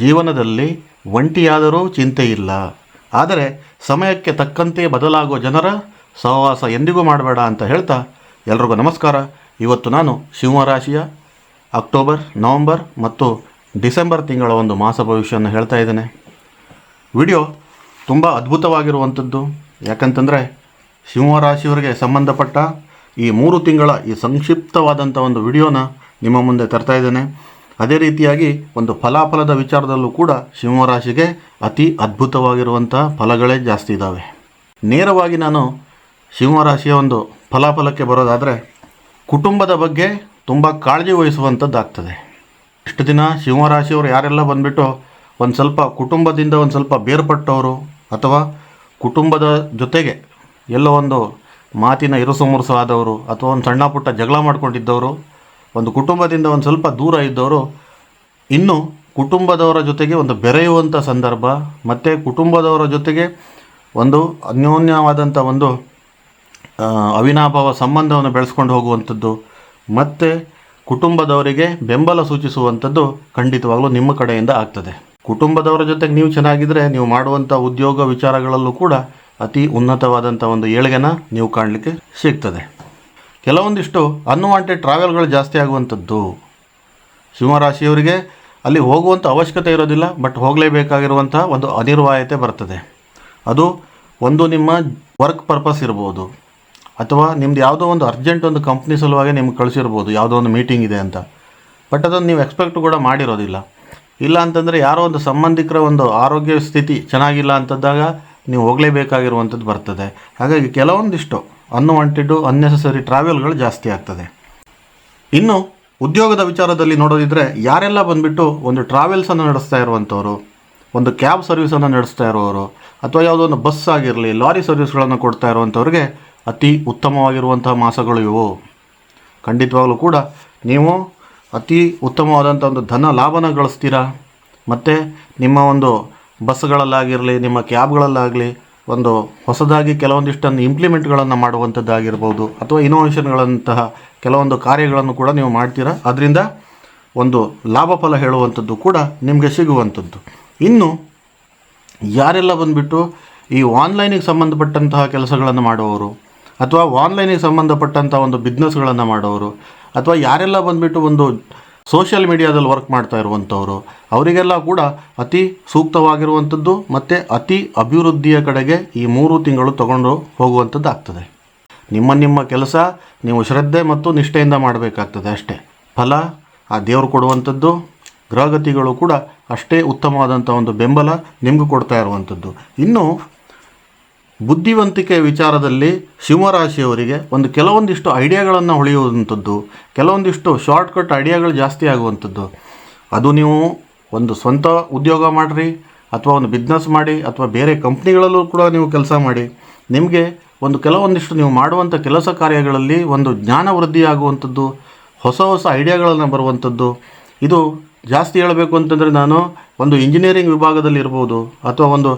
ಜೀವನದಲ್ಲಿ ಒಂಟಿಯಾದರೂ ಚಿಂತೆ ಇಲ್ಲ. ಆದರೆ ಸಮಯಕ್ಕೆ ತಕ್ಕಂತೆ ಬದಲಾಗುವ ಜನರ ಸಹವಾಸ ಎಂದಿಗೂ ಮಾಡಬೇಡ ಅಂತ ಹೇಳ್ತಾ ಎಲ್ರಿಗೂ ನಮಸ್ಕಾರ. ಇವತ್ತು ನಾನು ಸಿಂಹರಾಶಿಯ ಅಕ್ಟೋಬರ್, ನವಂಬರ್ ಮತ್ತು ಡಿಸೆಂಬರ್ ತಿಂಗಳ ಒಂದು ಮಾಸ ಭವಿಷ್ಯವನ್ನು ಹೇಳ್ತಾ ಇದ್ದೇನೆ. ವಿಡಿಯೋ ತುಂಬ ಅದ್ಭುತವಾಗಿರುವಂಥದ್ದು. ಯಾಕಂತಂದರೆ ಸಿಂಹರಾಶಿಯವರಿಗೆ ಸಂಬಂಧಪಟ್ಟ ಈ ಮೂರು ತಿಂಗಳ ಈ ಸಂಕ್ಷಿಪ್ತವಾದಂಥ ಒಂದು ವಿಡಿಯೋನ ನಿಮ್ಮ ಮುಂದೆ ತರ್ತಾ ಇದ್ದೇನೆ. ಅದೇ ರೀತಿಯಾಗಿ ಒಂದು ಫಲಾಫಲದ ವಿಚಾರದಲ್ಲೂ ಕೂಡ ಸಿಂಹರಾಶಿಗೆ ಅತಿ ಅದ್ಭುತವಾಗಿರುವಂಥ ಫಲಗಳೇ ಜಾಸ್ತಿ ಇದ್ದಾವೆ ನೇರವಾಗಿ ನಾನು ಸಿಂಹರಾಶಿಯ ಒಂದು ಫಲಾಫಲಕ್ಕೆ ಬರೋದಾದರೆ ಕುಟುಂಬದ ಬಗ್ಗೆ ತುಂಬ ಕಾಳಜಿ ವಹಿಸುವಂಥದ್ದಾಗ್ತದೆ. ಇಷ್ಟು ದಿನ ಸಿಂಹರಾಶಿಯವರು ಯಾರೆಲ್ಲ ಬಂದುಬಿಟ್ಟು ಒಂದು ಸ್ವಲ್ಪ ಕುಟುಂಬದಿಂದ ಒಂದು ಸ್ವಲ್ಪ ಬೇರ್ಪಟ್ಟವರು ಅಥವಾ ಕುಟುಂಬದ ಜೊತೆಗೆ ಎಲ್ಲೋ ಒಂದು ಮಾತಿನ ಇರುಸುಮುರುಸು ಆದವರು ಅಥವಾ ಒಂದು ಸಣ್ಣ ಪುಟ್ಟ ಜಗಳ ಮಾಡ್ಕೊಂಡಿದ್ದವರು ಒಂದು ಕುಟುಂಬದಿಂದ ಒಂದು ಸ್ವಲ್ಪ ದೂರ ಇದ್ದವರು ಇನ್ನು ಕುಟುಂಬದವರ ಜೊತೆಗೆ ಒಂದು ಬೆರೆಯುವಂಥ ಸಂದರ್ಭ, ಮತ್ತು ಕುಟುಂಬದವರ ಜೊತೆಗೆ ಒಂದು ಅನ್ಯೋನ್ಯವಾದಂಥ ಒಂದು ಅವಿನಾಭಾವ ಸಂಬಂಧವನ್ನು ಬೆಳೆಸ್ಕೊಂಡು ಹೋಗುವಂಥದ್ದು, ಮತ್ತು ಕುಟುಂಬದವರಿಗೆ ಬೆಂಬಲ ಸೂಚಿಸುವಂಥದ್ದು ಖಂಡಿತವಾಗಲೂ ನಿಮ್ಮ ಕಡೆಯಿಂದ ಆಗ್ತದೆ. ಕುಟುಂಬದವರ ಜೊತೆಗೆ ನೀವು ಚೆನ್ನಾಗಿದ್ದರೆ ನೀವು ಮಾಡುವಂಥ ಉದ್ಯೋಗ ವಿಚಾರಗಳಲ್ಲೂ ಕೂಡ ಅತಿ ಉನ್ನತವಾದಂಥ ಒಂದು ಏಳಿಗೆನ ನೀವು ಕಾಣಲಿಕ್ಕೆ ಸಿಗ್ತದೆ. ಕೆಲವೊಂದಿಷ್ಟು ಅನ್ವಾಂಟೆಡ್ ಟ್ರಾವೆಲ್ಗಳು ಜಾಸ್ತಿ ಆಗುವಂಥದ್ದು. ಸಿಂಹರಾಶಿಯವರಿಗೆ ಅಲ್ಲಿ ಹೋಗುವಂಥ ಅವಶ್ಯಕತೆ ಇರೋದಿಲ್ಲ ಬಟ್ ಹೋಗಲೇಬೇಕಾಗಿರುವಂಥ ಒಂದು ಅನಿರ್ವಾಯತೆ ಬರ್ತದೆ. ಅದು ಒಂದು ನಿಮ್ಮ ವರ್ಕ್ ಪರ್ಪಸ್ ಇರ್ಬೋದು, ಅಥವಾ ನಿಮ್ದು ಯಾವುದೋ ಒಂದು ಅರ್ಜೆಂಟ್ ಒಂದು ಕಂಪ್ನಿ ಸಲುವಾಗಿ ನಿಮ್ಗೆ ಕಳಿಸಿರ್ಬೋದು, ಯಾವುದೋ ಒಂದು ಮೀಟಿಂಗ್ ಇದೆ ಅಂತ. ಬಟ್ ಅದನ್ನು ನೀವು ಎಕ್ಸ್ಪೆಕ್ಟ್ ಕೂಡ ಮಾಡಿರೋದಿಲ್ಲ. ಇಲ್ಲ ಅಂತಂದರೆ ಯಾರೋ ಒಂದು ಸಂಬಂಧಿಕರ ಒಂದು ಆರೋಗ್ಯ ಸ್ಥಿತಿ ಚೆನ್ನಾಗಿಲ್ಲ ಅಂತಂದಾಗ ನೀವು ಹೋಗಲೇಬೇಕಾಗಿರುವಂಥದ್ದು ಬರ್ತದೆ. ಹಾಗಾಗಿ ಕೆಲವೊಂದಿಷ್ಟು ಅನ್ವಾಂಟೆಡು ಅನ್ನೆಸೆಸರಿ ಟ್ರಾವೆಲ್ಗಳು ಜಾಸ್ತಿ ಆಗ್ತದೆ. ಇನ್ನು, ಉದ್ಯೋಗದ ವಿಚಾರದಲ್ಲಿ ನೋಡೋದಿದ್ರೆ, ಯಾರೆಲ್ಲ ಬಂದುಬಿಟ್ಟು ಒಂದು ಟ್ರಾವೆಲ್ಸನ್ನು ನಡೆಸ್ತಾ ಇರುವಂಥವ್ರು ಒಂದು ಕ್ಯಾಬ್ ಸರ್ವಿಸನ್ನು ನಡೆಸ್ತಾ ಇರೋರು, ಅಥವಾ ಯಾವುದೋ ಒಂದು ಬಸ್ ಆಗಿರಲಿ ಲಾರಿ ಸರ್ವಿಸ್ಗಳನ್ನು ಕೊಡ್ತಾ ಇರುವಂಥವ್ರಿಗೆ ಅತಿ ಉತ್ತಮವಾಗಿರುವಂಥ ಮಾಸಗಳು ಇವು. ಖಂಡಿತವಾಗಲೂ ಕೂಡ ನೀವು ಅತಿ ಉತ್ತಮವಾದಂಥ ಒಂದು ಧನ ಲಾಭನ ಗಳಿಸ್ತೀರಾ? ಮತ್ತು ನಿಮ್ಮ ಒಂದು ಬಸ್ಗಳಲ್ಲಾಗಿರಲಿ ನಿಮ್ಮ ಕ್ಯಾಬ್ಗಳಲ್ಲಾಗಲಿ ಒಂದು ಹೊಸದಾಗಿ ಕೆಲವೊಂದಿಷ್ಟನ್ನು ಇಂಪ್ಲಿಮೆಂಟ್ಗಳನ್ನು ಮಾಡುವಂಥದ್ದಾಗಿರ್ಬೋದು ಅಥವಾ ಇನೋವೇಷನ್ಗಳಂತಹ ಕೆಲವೊಂದು ಕಾರ್ಯಗಳನ್ನು ಕೂಡ ನೀವು ಮಾಡ್ತೀರಾ? ಅದರಿಂದ ಒಂದು ಲಾಭ ಫಲ ಹೇಳುವಂಥದ್ದು ಕೂಡ ನಿಮಗೆ ಸಿಗುವಂಥದ್ದು. ಇನ್ನು ಯಾರೆಲ್ಲ ಬಂದುಬಿಟ್ಟು ಈ ಆನ್ಲೈನಿಗೆ ಸಂಬಂಧಪಟ್ಟಂತಹ ಕೆಲಸಗಳನ್ನು ಮಾಡುವವರು, ಅಥವಾ ಆನ್ಲೈನಿಗೆ ಸಂಬಂಧಪಟ್ಟಂಥ ಒಂದು ಬಿಸ್ನೆಸ್ಗಳನ್ನು ಮಾಡೋರು ಅಥವಾ ಯಾರೆಲ್ಲ ಬಂದುಬಿಟ್ಟು ಒಂದು ಸೋಷಿಯಲ್ ಮೀಡಿಯಾದಲ್ಲಿ ವರ್ಕ್ ಮಾಡ್ತಾ ಇರುವಂಥವರು, ಅವರಿಗೆಲ್ಲ ಕೂಡ ಅತಿ ಸೂಕ್ತವಾಗಿರುವಂಥದ್ದು ಮತ್ತು ಅತಿ ಅಭಿವೃದ್ಧಿಯ ಕಡೆಗೆ ಈ ಮೂರು ತಿಂಗಳು ತಗೊಂಡು ಹೋಗುವಂಥದ್ದು ಆಗ್ತದೆ. ನಿಮ್ಮ ನಿಮ್ಮ ಕೆಲಸ ನೀವು ಶ್ರದ್ಧೆ ಮತ್ತು ನಿಷ್ಠೆಯಿಂದ ಮಾಡಬೇಕಾಗ್ತದೆ ಅಷ್ಟೇ. ಫಲ ಆ ದೇವರು ಕೊಡುವಂಥದ್ದು, ಗ್ರಹಗತಿಗಳು ಕೂಡ ಅಷ್ಟೇ ಉತ್ತಮವಾದಂಥ ಒಂದು ಬೆಂಬಲ ನಿಮಗೂ ಕೊಡ್ತಾ ಇರುವಂಥದ್ದು. ಇನ್ನು ಬುದ್ಧಿವಂತಿಕೆ ವಿಚಾರದಲ್ಲಿ ಸಿಂಹರಾಶಿಯವರಿಗೆ ಒಂದು ಕೆಲವೊಂದಿಷ್ಟು ಐಡಿಯಾಗಳನ್ನು ಹೊಳೆಯುವಂಥದ್ದು, ಕೆಲವೊಂದಿಷ್ಟು ಶಾರ್ಟ್ಕಟ್ ಐಡಿಯಾಗಳು ಜಾಸ್ತಿ ಆಗುವಂಥದ್ದು. ಅದು ನೀವು ಒಂದು ಸ್ವಂತ ಉದ್ಯೋಗ ಮಾಡಿರಿ, ಅಥವಾ ಒಂದು ಬಿಸ್ನೆಸ್ ಮಾಡಿ, ಅಥವಾ ಬೇರೆ ಕಂಪ್ನಿಗಳಲ್ಲೂ ಕೂಡ ನೀವು ಕೆಲಸ ಮಾಡಿ. ನಿಮಗೆ ಒಂದು ಕೆಲವೊಂದಿಷ್ಟು ನೀವು ಮಾಡುವಂಥ ಕೆಲಸ ಕಾರ್ಯಗಳಲ್ಲಿ ಒಂದು ಜ್ಞಾನ ವೃದ್ಧಿಯಾಗುವಂಥದ್ದು, ಹೊಸ ಹೊಸ ಐಡಿಯಾಗಳನ್ನು ಬರುವಂಥದ್ದು. ಇದು ಜಾಸ್ತಿ ಹೇಳಬೇಕು ಅಂತಂದರೆ ನಾನು ಒಂದು ಇಂಜಿನಿಯರಿಂಗ್ ವಿಭಾಗದಲ್ಲಿ ಇರ್ಬೋದು ಅಥವಾ ಒಂದು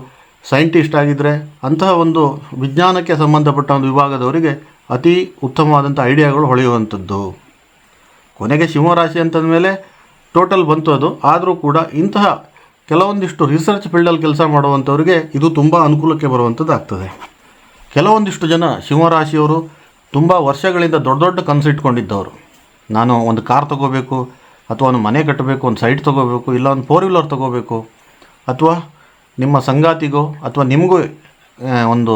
ಸೈಂಟಿಸ್ಟ್ ಆಗಿದ್ದರೆ ಅಂತಹ ಒಂದು ವಿಜ್ಞಾನಕ್ಕೆ ಸಂಬಂಧಪಟ್ಟ ಒಂದು ವಿಭಾಗದವರಿಗೆ ಅತಿ ಉತ್ತಮವಾದಂಥ ಐಡಿಯಾಗಳು ಹೊಳೆಯುವಂಥದ್ದು. ಕೊನೆಗೆ ಸಿಂಹರಾಶಿ ಅಂತಂದ ಮೇಲೆ ಟೋಟಲ್ ಬಂತು ಅದು. ಆದರೂ ಕೂಡ ಇಂತಹ ಕೆಲವೊಂದಿಷ್ಟು ರಿಸರ್ಚ್ ಫೀಲ್ಡಲ್ಲಿ ಕೆಲಸ ಮಾಡುವಂಥವ್ರಿಗೆ ಇದು ತುಂಬ ಅನುಕೂಲಕ್ಕೆ ಬರುವಂಥದ್ದು ಆಗ್ತದೆ ಕೆಲವೊಂದಿಷ್ಟು ಜನ ಸಿಂಹರಾಶಿಯವರು ತುಂಬ ವರ್ಷಗಳಿಂದ ದೊಡ್ಡ ದೊಡ್ಡ ಕನಸು ಇಟ್ಕೊಂಡಿದ್ದವರು. ನಾನು ಒಂದು ಕಾರ್ ತಗೋಬೇಕು, ಅಥವಾ ಒಂದು ಮನೆ ಕಟ್ಟಬೇಕು, ಒಂದು ಸೈಟ್ ತಗೋಬೇಕು, ಇಲ್ಲ ಒಂದು ಫೋರ್ ವೀಲರ್ ತಗೋಬೇಕು, ಅಥವಾ ನಿಮ್ಮ ಸಂಗಾತಿಗೋ ಅಥವಾ ನಿಮಗೂ ಒಂದು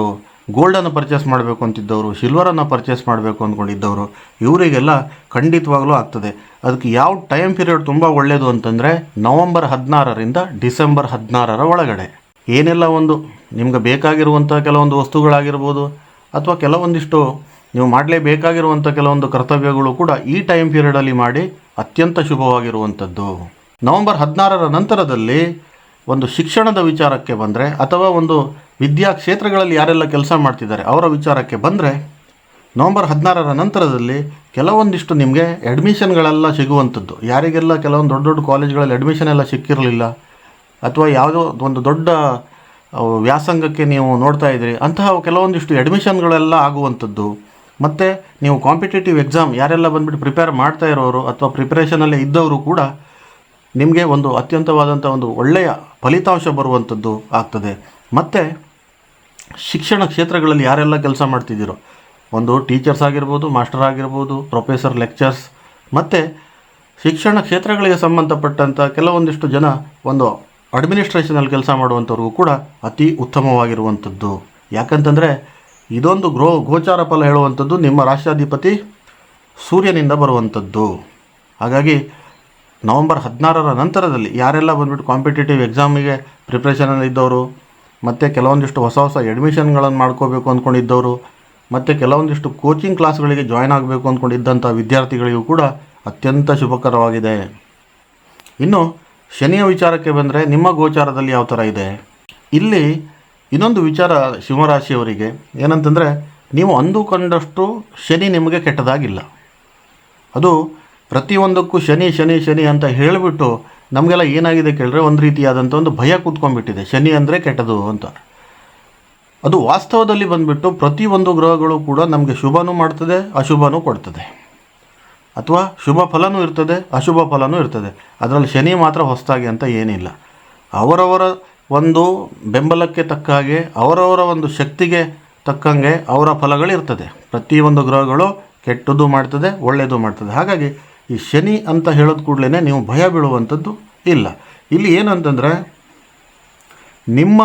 ಗೋಲ್ಡನ್ನು ಪರ್ಚೇಸ್ ಮಾಡಬೇಕು ಅಂತಿದ್ದವರು ಸಿಲ್ವರನ್ನು ಪರ್ಚೇಸ್ ಮಾಡಬೇಕು ಅಂದ್ಕೊಂಡಿದ್ದವರು, ಇವರಿಗೆಲ್ಲ ಖಂಡಿತವಾಗಲೂ ಆಗ್ತದೆ. ಅದಕ್ಕೆ ಯಾವ ಟೈಮ್ ಪೀರಿಯಡ್ ತುಂಬ ಒಳ್ಳೆಯದು ಅಂತಂದರೆ ನವಂಬರ್ ಹದಿನಾರರಿಂದ ಡಿಸೆಂಬರ್ ಹದಿನಾರರ ಒಳಗಡೆ. ಏನೆಲ್ಲ ಒಂದು ನಿಮ್ಗೆ ಬೇಕಾಗಿರುವಂಥ ಕೆಲವೊಂದು ವಸ್ತುಗಳಾಗಿರ್ಬೋದು, ಅಥವಾ ಕೆಲವೊಂದಿಷ್ಟು ನೀವು ಮಾಡಲೇಬೇಕಾಗಿರುವಂಥ ಕೆಲವೊಂದು ಕರ್ತವ್ಯಗಳು ಕೂಡ ಈ ಟೈಮ್ ಪೀರಿಯಡಲ್ಲಿ ಮಾಡಿ ಅತ್ಯಂತ ಶುಭವಾಗಿರುವಂಥದ್ದು ನವಂಬರ್ ಹದಿನಾರರ ನಂತರದಲ್ಲಿ ಒಂದು ಶಿಕ್ಷಣದ ವಿಚಾರಕ್ಕೆ ಬಂದರೆ ಅಥವಾ ಒಂದು ವಿದ್ಯಾ ಕ್ಷೇತ್ರಗಳಲ್ಲಿ ಯಾರೆಲ್ಲ ಕೆಲಸ ಮಾಡ್ತಿದ್ದಾರೆ, ಅವರ ವಿಚಾರಕ್ಕೆ ಬಂದರೆ ನವಂಬರ್ ಹದಿನಾರರ ನಂತರದಲ್ಲಿ ಕೆಲವೊಂದಿಷ್ಟು ನಿಮಗೆ ಅಡ್ಮಿಷನ್ಗಳೆಲ್ಲ ಸಿಗುವಂಥದ್ದು. ಯಾರಿಗೆಲ್ಲ ಕೆಲವೊಂದು ದೊಡ್ಡ ದೊಡ್ಡ ಕಾಲೇಜ್ಗಳಲ್ಲಿ ಅಡ್ಮಿಷನ್ ಎಲ್ಲ ಸಿಕ್ಕಿರಲಿಲ್ಲ, ಅಥವಾ ಯಾವುದೋ ಒಂದು ದೊಡ್ಡ ವ್ಯಾಸಂಗಕ್ಕೆ ನೀವು ನೋಡ್ತಾ ಇದ್ದೀರಿ, ಅಂತಹ ಕೆಲವೊಂದಿಷ್ಟು ಅಡ್ಮಿಷನ್ಗಳೆಲ್ಲ ಆಗುವಂಥದ್ದು. ಮತ್ತು ನೀವು ಕಾಂಪಿಟೇಟಿವ್ ಎಕ್ಸಾಮ್ ಯಾರೆಲ್ಲ ಬಂದ್ಬಿಟ್ಟು ಪ್ರಿಪೇರ್ ಮಾಡ್ತಾ ಇರೋರು ಅಥವಾ ಪ್ರಿಪ್ರೇಷನಲ್ಲೇ ಇದ್ದವರು ಕೂಡ ನಿಮಗೆ ಒಂದು ಅತ್ಯಂತವಾದಂಥ ಒಂದು ಒಳ್ಳೆಯ ಫಲಿತಾಂಶ ಬರುವಂಥದ್ದು ಆಗ್ತದೆ. ಮತ್ತು ಶಿಕ್ಷಣ ಕ್ಷೇತ್ರಗಳಲ್ಲಿ ಯಾರೆಲ್ಲ ಕೆಲಸ ಮಾಡ್ತಿದ್ದೀರೋ, ಒಂದು ಟೀಚರ್ಸ್ ಆಗಿರ್ಬೋದು, ಮಾಸ್ಟರ್ ಆಗಿರ್ಬೋದು, ಪ್ರೊಫೆಸರ್, ಲೆಕ್ಚರ್ಸ್, ಮತ್ತು ಶಿಕ್ಷಣ ಕ್ಷೇತ್ರಗಳಿಗೆ ಸಂಬಂಧಪಟ್ಟಂಥ ಕೆಲವೊಂದಿಷ್ಟು ಜನ ಒಂದು ಅಡ್ಮಿನಿಸ್ಟ್ರೇಷನಲ್ಲಿ ಕೆಲಸ ಮಾಡುವಂಥವ್ರಿಗೂ ಕೂಡ ಅತಿ ಉತ್ತಮವಾಗಿರುವಂಥದ್ದು. ಯಾಕಂತಂದರೆ ಇದೊಂದು ಗ್ರೋ ಗೋಚಾರ ಫಲ ಹೇಳುವಂಥದ್ದು ನಿಮ್ಮ ರಾಷ್ಟ್ರಾಧಿಪತಿ ಸೂರ್ಯನಿಂದ ಬರುವಂಥದ್ದು. ಹಾಗಾಗಿ ನವಂಬರ್ ಹದಿನಾರರ ನಂತರದಲ್ಲಿ ಯಾರೆಲ್ಲ ಬಂದ್ಬಿಟ್ಟು ಕಾಂಪಿಟೇಟಿವ್ ಎಕ್ಸಾಮಿಗೆ ಪ್ರಿಪ್ರೇಷನಲ್ಲಿ ಇದ್ದವರು, ಮತ್ತು ಕೆಲವೊಂದಿಷ್ಟು ಹೊಸ ಹೊಸ ಎಡ್ಮಿಷನ್ಗಳನ್ನು ಮಾಡ್ಕೋಬೇಕು ಅಂದ್ಕೊಂಡಿದ್ದವರು ಮತ್ತು ಕೆಲವೊಂದಿಷ್ಟು ಕೋಚಿಂಗ್ ಕ್ಲಾಸ್ಗಳಿಗೆ ಜಾಯ್ನ್ ಆಗಬೇಕು ಅಂದ್ಕೊಂಡಿದ್ದಂಥ ವಿದ್ಯಾರ್ಥಿಗಳಿಗೂ ಕೂಡ ಅತ್ಯಂತ ಶುಭಕರವಾಗಿದೆ. ಇನ್ನು ಶನಿಯ ವಿಚಾರಕ್ಕೆ ಬಂದರೆ ನಿಮ್ಮ ಗೋಚಾರದಲ್ಲಿ ಯಾವ ಥರ ಇದೆ? ಇಲ್ಲಿ ಇನ್ನೊಂದು ವಿಚಾರ ಸಿಂಹರಾಶಿಯವರಿಗೆ. ಏನಂತಂದರೆ, ನೀವು ಅಂದುಕೊಂಡಷ್ಟು ಶನಿ ನಿಮಗೆ ಕೆಟ್ಟದಾಗಿಲ್ಲ. ಅದು ಪ್ರತಿಯೊಂದಕ್ಕೂ ಶನಿ ಶನಿ ಶನಿ ಅಂತ ಹೇಳಿಬಿಟ್ಟು ನಮಗೆಲ್ಲ ಏನಾಗಿದೆ ಕೇಳಿದ್ರೆ ಒಂದು ರೀತಿಯಾದಂಥ ಒಂದು ಭಯ ಕೂತ್ಕೊಂಡ್ಬಿಟ್ಟಿದೆ. ಶನಿ ಅಂದರೆ ಕೆಟ್ಟದು ಅಂತ. ಅದು ವಾಸ್ತವದಲ್ಲಿ ಬಂದುಬಿಟ್ಟು ಪ್ರತಿಯೊಂದು ಗ್ರಹಗಳು ಕೂಡ ನಮಗೆ ಶುಭನೂ ಮಾಡ್ತದೆ, ಅಶುಭನೂ ಕೊಡ್ತದೆ. ಅಥವಾ ಶುಭ ಫಲನೂ ಇರ್ತದೆ, ಅಶುಭ ಫಲನೂ ಇರ್ತದೆ. ಅದರಲ್ಲಿ ಶನಿ ಮಾತ್ರ ಹೊಸದಾಗಿ ಅಂತ ಏನಿಲ್ಲ. ಅವರವರ ಒಂದು ಬೆಂಬಲಕ್ಕೆ ತಕ್ಕ ಹಾಗೆ, ಅವರವರ ಒಂದು ಶಕ್ತಿಗೆ ತಕ್ಕಂಗೆ ಅವರ ಫಲಗಳಿರ್ತದೆ. ಪ್ರತಿಯೊಂದು ಗ್ರಹಗಳು ಕೆಟ್ಟದ್ದು ಮಾಡ್ತದೆ ಒಳ್ಳೆಯದು ಮಾಡ್ತದೆ. ಹಾಗಾಗಿ ಈ ಶನಿ ಅಂತ ಹೇಳೋದು ಕೂಡಲೇ ನೀವು ಭಯ ಬೀಳುವಂಥದ್ದು ಇಲ್ಲ. ಇಲ್ಲಿ ಏನಂತಂದರೆ, ನಿಮ್ಮ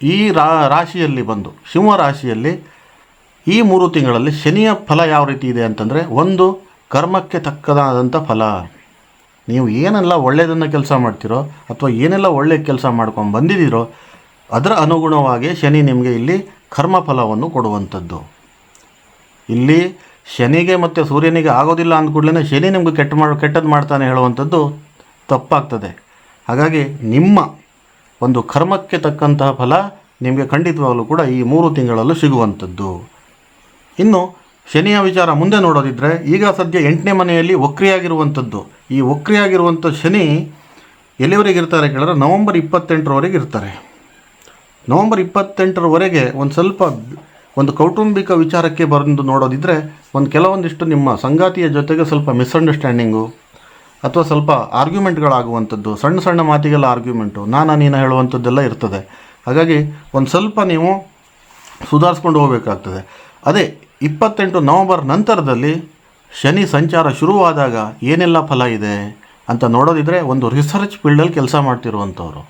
ಈ ರಾ, ರಾಶಿಯಲ್ಲಿ ಬಂದು, ಸಿಂಹ ರಾಶಿಯಲ್ಲಿ ಈ ಮೂರು ತಿಂಗಳಲ್ಲಿ ಶನಿಯ ಫಲ ಯಾವ ರೀತಿ ಇದೆ ಅಂತಂದರೆ, ಒಂದು ಕರ್ಮಕ್ಕೆ ತಕ್ಕದಾದಂಥ ಫಲ. ನೀವು ಏನೆಲ್ಲ ಒಳ್ಳೆಯದನ್ನು ಕೆಲಸ ಮಾಡ್ತೀರೋ ಅಥವಾ ಏನೆಲ್ಲ ಒಳ್ಳೆಯ ಕೆಲಸ ಮಾಡ್ಕೊಂಡು ಬಂದಿದ್ದೀರೋ ಅದರ ಅನುಗುಣವಾಗಿ ಶನಿ ನಿಮಗೆ ಇಲ್ಲಿ ಕರ್ಮಫಲವನ್ನು ಕೊಡುವಂಥದ್ದು. ಇಲ್ಲಿ ಶನಿಗೆ ಮತ್ತು ಸೂರ್ಯನಿಗೆ ಆಗೋದಿಲ್ಲ ಅಂದ ಕೂಡಲೇ ಶನಿ ನಿಮಗೆ ಕೆಟ್ಟ ಮಾಡಿ ಕೆಟ್ಟದ್ದು ಮಾಡ್ತಾನೆ ಹೇಳುವಂಥದ್ದು ತಪ್ಪಾಗ್ತದೆ. ಹಾಗಾಗಿ ನಿಮ್ಮ ಒಂದು ಕರ್ಮಕ್ಕೆ ತಕ್ಕಂತಹ ಫಲ ನಿಮಗೆ ಖಂಡಿತವಾಗಲೂ ಕೂಡ ಈ ಮೂರು ತಿಂಗಳಲ್ಲೂ ಸಿಗುವಂಥದ್ದು. ಇನ್ನು ಶನಿಯ ವಿಚಾರ ಮುಂದೆ ನೋಡೋದಿದ್ದರೆ ಈಗ ಸದ್ಯ ಎಂಟನೇ ಮನೆಯಲ್ಲಿ ವಕ್ರಿಯಾಗಿರುವಂಥದ್ದು. ಈ ವಕ್ರಿಯಾಗಿರುವಂಥ ಶನಿ ಎಲ್ಲಿವರೆಗೆ ಇರ್ತಾರೆ ಕೇಳಿದ್ರೆ ನವಂಬರ್ ಇಪ್ಪತ್ತೆಂಟರವರೆಗೆ ಇರ್ತಾರೆ. ನವಂಬರ್ ಇಪ್ಪತ್ತೆಂಟರವರೆಗೆ ಒಂದು ಸ್ವಲ್ಪ ಒಂದು ಕೌಟುಂಬಿಕ ವಿಚಾರಕ್ಕೆ ಬಂದು ನೋಡೋದಿದ್ದರೆ ಒಂದು ಕೆಲವೊಂದಿಷ್ಟು ನಿಮ್ಮ ಸಂಗಾತಿಯ ಜೊತೆಗೆ ಸ್ವಲ್ಪ ಮಿಸ್ಅಂಡರ್ಸ್ಟ್ಯಾಂಡಿಂಗು ಅಥವಾ ಸ್ವಲ್ಪ ಆರ್ಗ್ಯುಮೆಂಟ್ಗಳಾಗುವಂಥದ್ದು, ಸಣ್ಣ ಸಣ್ಣ ಮಾತಿಗೆಲ್ಲ ಆರ್ಗ್ಯುಮೆಂಟು, ನಾನು ನೀನು ಹೇಳುವಂಥದ್ದೆಲ್ಲ ಇರ್ತದೆ. ಹಾಗಾಗಿ ಒಂದು ಸ್ವಲ್ಪ ನೀವು ಸುಧಾರಿಸ್ಕೊಂಡು ಹೋಗಬೇಕಾಗ್ತದೆ. ಅದೇ, ಇಪ್ಪತ್ತೆಂಟು ನವಂಬರ್ ನಂತರದಲ್ಲಿ ಶನಿ ಸಂಚಾರ ಶುರುವಾದಾಗ ಏನೆಲ್ಲ ಫಲ ಇದೆ ಅಂತ ನೋಡೋದಿದ್ರೆ ಒಂದು ರಿಸರ್ಚ್ ಫೀಲ್ಡಲ್ಲಿ ಕೆಲಸ ಮಾಡ್ತಿರುವಂಥವ್ರು.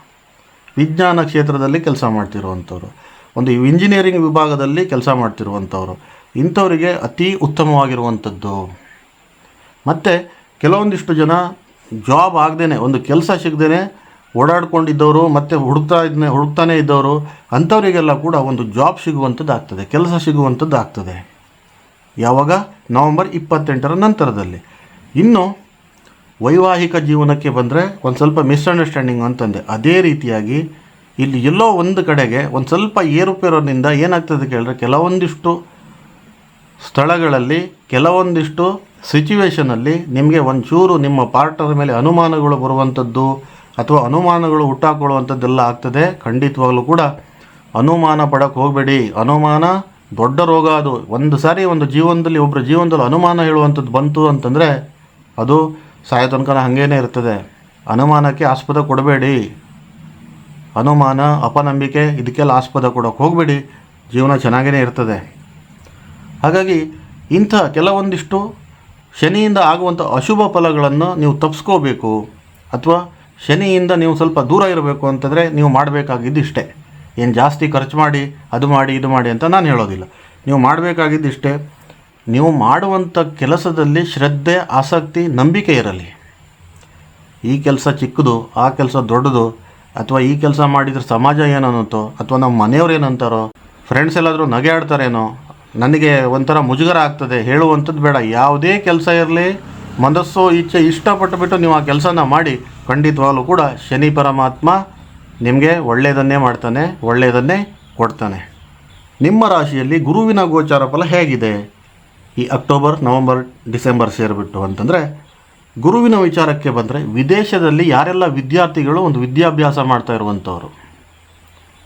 ವಿಜ್ಞಾನ ಕ್ಷೇತ್ರದಲ್ಲಿ ಕೆಲಸ ಮಾಡ್ತಿರುವಂಥವ್ರು. ಒಂದು ಇಂಜಿನಿಯರಿಂಗ್ ವಿಭಾಗದಲ್ಲಿ ಕೆಲಸ ಮಾಡ್ತಿರುವಂಥವ್ರು. ಇಂಥವರಿಗೆ ಅತಿ ಉತ್ತಮವಾಗಿರುವಂಥದ್ದು. ಮತ್ತು ಕೆಲವೊಂದಿಷ್ಟು ಜನ ಜಾಬ್ ಆಗದೇ ಒಂದು ಕೆಲಸ ಸಿಗದೇನೆ ಓಡಾಡ್ಕೊಂಡಿದ್ದವರು, ಮತ್ತು ಹುಡುಕ್ತಾ ಇದ್ನೇ, ಹುಡುಕ್ತಾನೇ ಇದ್ದವರು, ಅಂಥವರಿಗೆಲ್ಲ ಕೂಡ ಒಂದು ಜಾಬ್ ಸಿಗುವಂಥದ್ದು ಆಗ್ತದೆ, ಕೆಲಸ ಸಿಗುವಂಥದ್ದು ಆಗ್ತದೆ. ಯಾವಾಗ? ನವಂಬರ್ ಇಪ್ಪತ್ತೆಂಟರ ನಂತರದಲ್ಲಿ. ಇನ್ನು ವೈವಾಹಿಕ ಜೀವನಕ್ಕೆ ಬಂದರೆ ಒಂದು ಸ್ವಲ್ಪ ಮಿಸ್ಅಂಡರ್ಸ್ಟ್ಯಾಂಡಿಂಗ್ ಅಂತಂದೆ. ಅದೇ ರೀತಿಯಾಗಿ ಇಲ್ಲಿ ಎಲ್ಲೋ ಒಂದು ಕಡೆಗೆ ಒಂದು ಸ್ವಲ್ಪ ಏರುಪೇರೋನಿಂದ ಏನಾಗ್ತದೆ ಕೇಳಿದ್ರೆ ಕೆಲವೊಂದಿಷ್ಟು ಸ್ಥಳಗಳಲ್ಲಿ, ಕೆಲವೊಂದಿಷ್ಟು ಸಿಚುವೇಷನಲ್ಲಿ ನಿಮಗೆ ಒಂಚೂರು ನಿಮ್ಮ ಪಾರ್ಟ್ನರ್ ಮೇಲೆ ಅನುಮಾನಗಳು ಬರುವಂಥದ್ದು ಅಥವಾ ಅನುಮಾನಗಳು ಹುಟ್ಟಾಕೊಳ್ಳುವಂಥದ್ದೆಲ್ಲ ಆಗ್ತದೆ. ಖಂಡಿತವಾಗಲೂ ಕೂಡ ಅನುಮಾನ ಪಡಕ್ಕೆ ಹೋಗಬೇಡಿ. ಅನುಮಾನ ದೊಡ್ಡ ರೋಗ ಅದು. ಒಂದು ಸಾರಿ ಒಂದು ಜೀವನದಲ್ಲಿ ಒಬ್ಬರ ಜೀವನದಲ್ಲಿ ಅನುಮಾನ ಹೇಳುವಂಥದ್ದು ಬಂತು ಅಂತಂದರೆ ಅದು ಸಾಯೋ ತನಕ ಹಾಗೇನೇ ಇರ್ತದೆ. ಅನುಮಾನಕ್ಕೆ ಆಸ್ಪದ ಕೊಡಬೇಡಿ. ಅನುಮಾನ, ಅಪನಂಬಿಕೆ, ಇದಕ್ಕೆಲ್ಲ ಆಸ್ಪದ ಕೊಡೋಕೆ ಹೋಗಬೇಡಿ. ಜೀವನ ಚೆನ್ನಾಗೇ ಇರ್ತದೆ. ಹಾಗಾಗಿ ಇಂಥ ಕೆಲವೊಂದಿಷ್ಟು ಶನಿಯಿಂದ ಆಗುವಂಥ ಅಶುಭ ಫಲಗಳನ್ನು ನೀವು ತಪ್ಪಿಸ್ಕೋಬೇಕು ಅಥವಾ ಶನಿಯಿಂದ ನೀವು ಸ್ವಲ್ಪ ದೂರ ಇರಬೇಕು ಅಂತಂದರೆ ನೀವು ಮಾಡಬೇಕಾಗಿದ್ದು ಇಷ್ಟೇ ಏನು ಜಾಸ್ತಿ ಖರ್ಚು ಮಾಡಿ, ಅದು ಮಾಡಿ, ಇದು ಮಾಡಿ ಅಂತ ನಾನು ಹೇಳೋದಿಲ್ಲ. ನೀವು ಮಾಡಬೇಕಾಗಿದ್ದು ಇಷ್ಟೇ ನೀವು ಮಾಡುವಂಥ ಕೆಲಸದಲ್ಲಿ ಶ್ರದ್ಧೆ, ಆಸಕ್ತಿ, ನಂಬಿಕೆ ಇರಲಿ. ಈ ಕೆಲಸ ಚಿಕ್ಕದು, ಆ ಕೆಲಸ ದೊಡ್ಡದು ಅಥವಾ ಈ ಕೆಲಸ ಮಾಡಿದ್ರೆ ಸಮಾಜ ಏನನ್ನುತ್ತೋ ಅಥವಾ ನಮ್ಮ ಮನೆಯವ್ರು ಏನಂತಾರೋ ಫ್ರೆಂಡ್ಸ್ ಎಲ್ಲಾದರೂ ನಗೆ ಆಡ್ತಾರೇನೋ, ನನಗೆ ಒಂಥರ ಮುಜುಗರ ಆಗ್ತದೆ, ಹೇಳುವಂಥದ್ದು ಬೇಡ. ಯಾವುದೇ ಕೆಲಸ ಇರಲಿ, ಮನಸ್ಸು, ಇಚ್ಛೆ ಇಷ್ಟಪಟ್ಟು ಬಿಟ್ಟು ನೀವು ಆ ಕೆಲಸನ ಮಾಡಿ, ಖಂಡಿತವಾಗಲೂ ಕೂಡ ಶನಿ ಪರಮಾತ್ಮ ನಿಮಗೆ ಒಳ್ಳೆಯದನ್ನೇ ಮಾಡ್ತಾನೆ, ಒಳ್ಳೆಯದನ್ನೇ ಕೊಡ್ತಾನೆ. ನಿಮ್ಮ ರಾಶಿಯಲ್ಲಿ ಗುರುವಿನ ಗೋಚಾರ ಫಲ ಹೇಗಿದೆ? ಈ ಅಕ್ಟೋಬರ್, ನವಂಬರ್, ಡಿಸೆಂಬರ್ ಸೇರಿಬಿಟ್ಟು ಅಂತಂದರೆ ಗುರುವಿನ ವಿಚಾರಕ್ಕೆ ಬಂದರೆ ವಿದೇಶದಲ್ಲಿ ಯಾರೆಲ್ಲ ವಿದ್ಯಾರ್ಥಿಗಳು ಒಂದು ವಿದ್ಯಾಭ್ಯಾಸ ಮಾಡ್ತಾ ಇರುವಂಥವ್ರು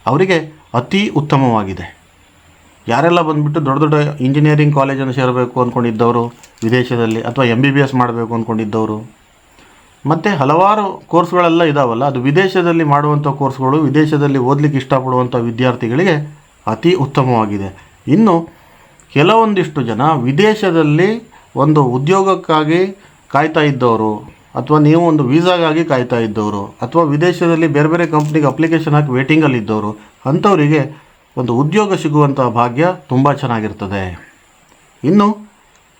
ಅವರಿಗೆ ಅತಿ ಉತ್ತಮವಾಗಿದೆ. ಯಾರೆಲ್ಲ ಬಂದುಬಿಟ್ಟು ದೊಡ್ಡ ದೊಡ್ಡ ಇಂಜಿನಿಯರಿಂಗ್ ಕಾಲೇಜನ್ನು ಸೇರಬೇಕು ಅಂದ್ಕೊಂಡಿದ್ದವರು ವಿದೇಶದಲ್ಲಿ ಅಥವಾ ಎಂ ಬಿ ಬಿ ಎಸ್ ಮಾಡಬೇಕು ಅಂದ್ಕೊಂಡಿದ್ದವರು ಮತ್ತು ಹಲವಾರು ಕೋರ್ಸ್ಗಳೆಲ್ಲ ಇದಾವಲ್ಲ, ಅದು ವಿದೇಶದಲ್ಲಿ ಮಾಡುವಂಥ ಕೋರ್ಸ್ಗಳು, ವಿದೇಶದಲ್ಲಿ ಓದಲಿಕ್ಕೆ ಇಷ್ಟಪಡುವಂಥ ವಿದ್ಯಾರ್ಥಿಗಳಿಗೆ ಅತಿ ಉತ್ತಮವಾಗಿದೆ. ಇನ್ನು ಕೆಲವೊಂದಿಷ್ಟು ಜನ ವಿದೇಶದಲ್ಲಿ ಒಂದು ಉದ್ಯೋಗಕ್ಕಾಗಿ ಕಾಯ್ತಾ ಇದ್ದವರು, ಅಥವಾ ನೀವು ಒಂದು ವೀಸಾಗಾಗಿ ಕಾಯ್ತಾ ಇದ್ದವರು, ಅಥವಾ ವಿದೇಶದಲ್ಲಿ ಬೇರೆ ಬೇರೆ ಕಂಪ್ನಿಗೆ ಅಪ್ಲಿಕೇಶನ್ ಹಾಕಿ ವೇಟಿಂಗಲ್ಲಿ ಇದ್ದವರು, ಅಂಥವರಿಗೆ ಒಂದು ಉದ್ಯೋಗ ಸಿಗುವಂಥ ಭಾಗ್ಯ ತುಂಬ ಚೆನ್ನಾಗಿರ್ತದೆ. ಇನ್ನು,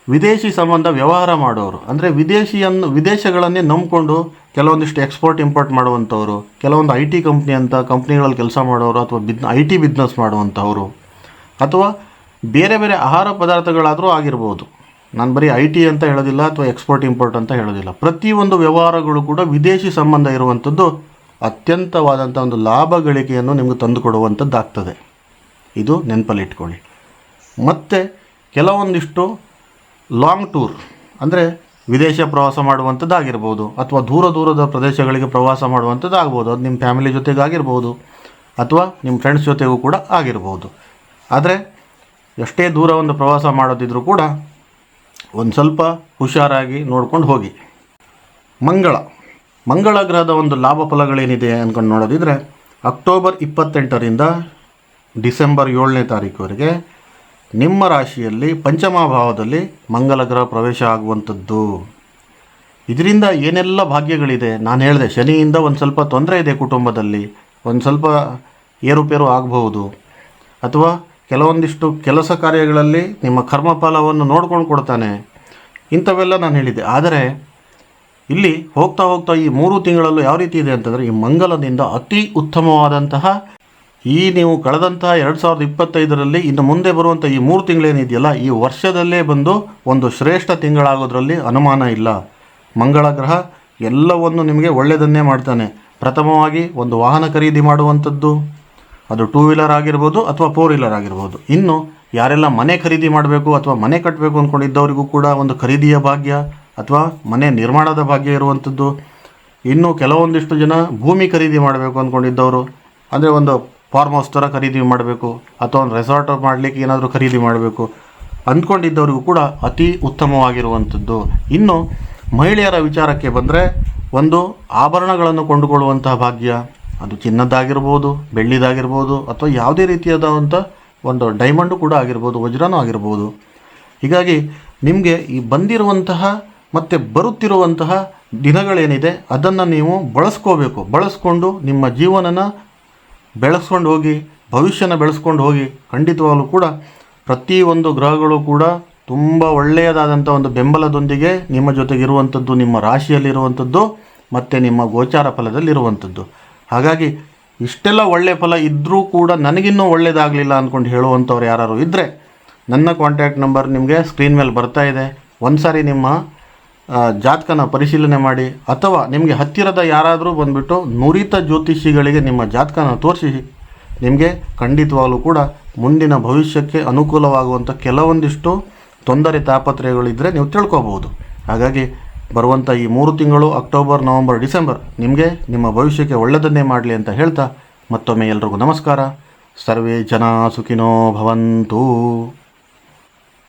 ವಿದೇಶಿ ಸಂಬಂಧ ವ್ಯವಹಾರ ಮಾಡೋರು, ಅಂದರೆ ವಿದೇಶಿಯನ್ನು, ವಿದೇಶಗಳನ್ನೇ ನಂಬಿಕೊಂಡು ಕೆಲವೊಂದಿಷ್ಟು ಎಕ್ಸ್ಪೋರ್ಟ್ ಇಂಪೋರ್ಟ್ ಮಾಡುವಂಥವ್ರು, ಕೆಲವೊಂದು ಐ ಟಿ ಕಂಪ್ನಿ ಅಂತ ಕಂಪ್ನಿಗಳಲ್ಲಿ ಕೆಲಸ ಮಾಡೋರು, ಅಥವಾ ಬಿದ್ ಐ ಟಿ ಬಿಸ್ನೆಸ್ ಮಾಡುವಂಥವ್ರು, ಅಥವಾ ಬೇರೆ ಬೇರೆ ಆಹಾರ ಪದಾರ್ಥಗಳಾದರೂ ಆಗಿರ್ಬೋದು. ನಾನು ಬರೀ ಐ ಟಿ ಅಂತ ಹೇಳೋದಿಲ್ಲ ಅಥವಾ ಎಕ್ಸ್ಪೋರ್ಟ್ ಇಂಪೋರ್ಟ್ ಅಂತ ಹೇಳೋದಿಲ್ಲ. ಪ್ರತಿಯೊಂದು ವ್ಯವಹಾರಗಳು ಕೂಡ ವಿದೇಶಿ ಸಂಬಂಧ ಇರುವಂಥದ್ದು ಅತ್ಯಂತವಾದಂಥ ಒಂದು ಲಾಭ ಗಳಿಕೆಯನ್ನು ನಿಮಗೆ ತಂದುಕೊಡುವಂಥದ್ದಾಗ್ತದೆ. ಇದು ನೆನಪಲ್ಲಿಟ್ಕೊಳ್ಳಿ ಮತ್ತು ಕೆಲವೊಂದಿಷ್ಟು ಲಾಂಗ್ ಟೂರ್ ಅಂದರೆ ವಿದೇಶ ಪ್ರವಾಸ ಮಾಡುವಂಥದ್ದಾಗಿರ್ಬೋದು ಅಥವಾ ದೂರ ದೂರದ ಪ್ರದೇಶಗಳಿಗೆ ಪ್ರವಾಸ ಮಾಡುವಂಥದ್ದು ಆಗ್ಬೋದು ಅದು ನಿಮ್ಮ ಫ್ಯಾಮಿಲಿ ಜೊತೆಗಾಗಿರ್ಬೋದು ಅಥವಾ ನಿಮ್ಮ ಫ್ರೆಂಡ್ಸ್ ಜೊತೆಗೂ ಕೂಡ ಆಗಿರ್ಬೋದು. ಆದರೆ ಎಷ್ಟೇ ದೂರ ಒಂದು ಪ್ರವಾಸ ಮಾಡೋದಿದ್ರೂ ಕೂಡ ಒಂದು ಸ್ವಲ್ಪ ಹುಷಾರಾಗಿ ನೋಡ್ಕೊಂಡು ಹೋಗಿ. ಮಂಗಳ. ಮಂಗಳ ಗ್ರಹದ ಒಂದು ಲಾಭ ಫಲಗಳೇನಿದೆ ಅಂದ್ಕೊಂಡು ನೋಡೋದಿದ್ರೆ, ಅಕ್ಟೋಬರ್ ಇಪ್ಪತ್ತೆಂಟರಿಂದ ಡಿಸೆಂಬರ್ ಏಳನೇ ತಾರೀಕುವರೆಗೆ ನಿಮ್ಮ ರಾಶಿಯಲ್ಲಿ ಪಂಚಮ ಭಾವದಲ್ಲಿ ಗ್ರಹ ಪ್ರವೇಶ ಆಗುವಂಥದ್ದು. ಇದರಿಂದ ಏನೆಲ್ಲ ಭಾಗ್ಯಗಳಿದೆ? ನಾನು ಹೇಳಿದೆ, ಶನಿಯಿಂದ ಒಂದು ಸ್ವಲ್ಪ ತೊಂದರೆ ಇದೆ ಕುಟುಂಬದಲ್ಲಿ. ಒಂದು ಸ್ವಲ್ಪ ಏರುಪೇರು ಆಗಬಹುದು. ಅಥವಾ ಕೆಲವೊಂದಿಷ್ಟು ಕೆಲಸ ಕಾರ್ಯಗಳಲ್ಲಿ ನಿಮ್ಮ ಕರ್ಮಫಲವನ್ನು ನೋಡ್ಕೊಂಡು ಕೊಡ್ತಾನೆ. ಇಂಥವೆಲ್ಲ ನಾನು ಹೇಳಿದ್ದೆ. ಆದರೆ ಇಲ್ಲಿ ಹೋಗ್ತಾ ಹೋಗ್ತಾ ಈ ಮೂರು ತಿಂಗಳಲ್ಲೂ ಯಾವ ರೀತಿ ಇದೆ ಅಂತಂದರೆ ಈ ಮಂಗಲದಿಂದ ಅತಿ ಉತ್ತಮವಾದಂತಹ ಈ ನೀವು ಕಳೆದಂತಹ ಎರಡು ಸಾವಿರದ ಇಪ್ಪತ್ತೈದರಲ್ಲಿ ಇನ್ನು ಮುಂದೆ ಬರುವಂಥ ಈ ಮೂರು ತಿಂಗಳೇನಿದೆಯಲ್ಲ, ಈ ವರ್ಷದಲ್ಲೇ ಬಂದು ಒಂದು ಶ್ರೇಷ್ಠ ತಿಂಗಳಾಗೋದ್ರಲ್ಲಿ ಅನುಮಾನ ಇಲ್ಲ. ಮಂಗಳ ಗ್ರಹ ಎಲ್ಲವನ್ನು ನಿಮಗೆ ಒಳ್ಳೆಯದನ್ನೇ ಮಾಡ್ತಾನೆ. ಪ್ರಥಮವಾಗಿ ಒಂದು ವಾಹನ ಖರೀದಿ ಮಾಡುವಂಥದ್ದು. ಅದು ಟೂ ವೀಲರ್ ಆಗಿರ್ಬೋದು ಅಥವಾ ಫೋರ್ ವೀಲರ್ ಆಗಿರ್ಬೋದು. ಇನ್ನು ಯಾರೆಲ್ಲ ಮನೆ ಖರೀದಿ ಮಾಡಬೇಕು ಅಥವಾ ಮನೆ ಕಟ್ಟಬೇಕು ಅಂದ್ಕೊಂಡಿದ್ದವರಿಗೂ ಕೂಡ ಒಂದು ಖರೀದಿಯ ಭಾಗ್ಯ ಅಥವಾ ಮನೆ ನಿರ್ಮಾಣದ ಭಾಗ್ಯ ಇರುವಂಥದ್ದು ಇನ್ನು ಕೆಲವೊಂದಿಷ್ಟು ಜನ ಭೂಮಿ ಖರೀದಿ ಮಾಡಬೇಕು ಅಂದ್ಕೊಂಡಿದ್ದವರು ಅಂದರೆ ಒಂದು ಫಾರ್ಮ್ ಹೌಸ್ ಥರ ಖರೀದಿ ಮಾಡಬೇಕು ಅಥವಾ ಒಂದು ರೆಸಾರ್ಟ್ ಮಾಡಲಿಕ್ಕೆ ಏನಾದರೂ ಖರೀದಿ ಮಾಡಬೇಕು ಅಂದ್ಕೊಂಡಿದ್ದವರಿಗೂ ಕೂಡ ಅತಿ ಉತ್ತಮವಾಗಿರುವಂಥದ್ದು ಇನ್ನು ಮಹಿಳೆಯರ ವಿಚಾರಕ್ಕೆ ಬಂದರೆ ಒಂದು ಆಭರಣಗಳನ್ನು ಕೊಂಡುಕೊಳ್ಳುವಂತಹ ಭಾಗ್ಯ ಅದು ಚಿನ್ನದ್ದಾಗಿರ್ಬೋದು ಬೆಳ್ಳಿದಾಗಿರ್ಬೋದು, ಅಥವಾ ಯಾವುದೇ ರೀತಿಯಾದಂಥ ಒಂದು ಡೈಮಂಡು ಕೂಡ ಆಗಿರ್ಬೋದು, ವಜ್ರನೂ ಆಗಿರ್ಬೋದು. ಹೀಗಾಗಿ ನಿಮಗೆ ಈ ಬಂದಿರುವಂತಹ ಮತ್ತು ಬರುತ್ತಿರುವಂತಹ ದಿನಗಳೇನಿದೆ, ಅದನ್ನು ನೀವು ಬಳಸ್ಕೋಬೇಕು. ಬಳಸ್ಕೊಂಡು ನಿಮ್ಮ ಜೀವನನ ಬೆಳೆಸ್ಕೊಂಡು ಹೋಗಿ, ಭವಿಷ್ಯನ ಬೆಳೆಸ್ಕೊಂಡು ಹೋಗಿ, ಖಂಡಿತವಾಗಲೂ ಕೂಡ ಪ್ರತಿಯೊಂದು ಗ್ರಹಗಳು ಕೂಡ ತುಂಬ ಒಳ್ಳೆಯದಾದಂಥ ಒಂದು ಬೆಂಬಲದೊಂದಿಗೆ ನಿಮ್ಮ ಜೊತೆಗಿರುವಂಥದ್ದು ನಿಮ್ಮ ರಾಶಿಯಲ್ಲಿರುವಂಥದ್ದು ಮತ್ತು ನಿಮ್ಮ ಗೋಚಾರ ಫಲದಲ್ಲಿರುವಂಥದ್ದು ಹಾಗಾಗಿ ಇಷ್ಟೆಲ್ಲ ಒಳ್ಳೆಯ ಫಲ ಇದ್ದರೂ ಕೂಡ ನನಗಿನ್ನೂ ಒಳ್ಳೆಯದಾಗಲಿಲ್ಲ ಅಂದ್ಕೊಂಡು ಹೇಳುವಂಥವ್ರು ಯಾರು ಇದ್ದರೆ ನನ್ನ ಕಾಂಟ್ಯಾಕ್ಟ್ ನಂಬರ್ ನಿಮಗೆ ಸ್ಕ್ರೀನ್ ಮೇಲೆ ಬರ್ತಾ ಇದೆ. ಒಂದು ಸಾರಿ ನಿಮ್ಮ ಜಾತಕನ ಪರಿಶೀಲನೆ ಮಾಡಿ ಅಥವಾ ನಿಮಗೆ ಹತ್ತಿರದ ಯಾರಾದರೂ ಬಂದುಬಿಟ್ಟು ನುರಿತ ಜ್ಯೋತಿಷಿಗಳಿಗೆ ನಿಮ್ಮ ಜಾತಕನ ತೋರಿಸಿ, ನಿಮಗೆ ಖಂಡಿತವಾಗಲೂ ಕೂಡ ಮುಂದಿನ ಭವಿಷ್ಯಕ್ಕೆ ಅನುಕೂಲವಾಗುವಂಥ ಕೆಲವೊಂದಿಷ್ಟು ತೊಂದರೆ ತಾಪತ್ರಯಗಳಿದ್ದರೆ ನೀವು ತಿಳ್ಕೊಬಹುದು ಹಾಗಾಗಿ ಬರುವಂಥ ಈ ಮೂರು ತಿಂಗಳು ಅಕ್ಟೋಬರ್, ನವಂಬರ್, ಡಿಸೆಂಬರ್ ನಿಮಗೆ ನಿಮ್ಮ ಭವಿಷ್ಯಕ್ಕೆ ಒಳ್ಳೆಯದನ್ನೇ ಮಾಡಲಿ ಅಂತ ಹೇಳ್ತಾ ಮತ್ತೊಮ್ಮೆ ಎಲ್ರಿಗೂ ನಮಸ್ಕಾರ. ಸರ್ವೇ ಜನ ಸುಖಿನೋ ಭವಂತು.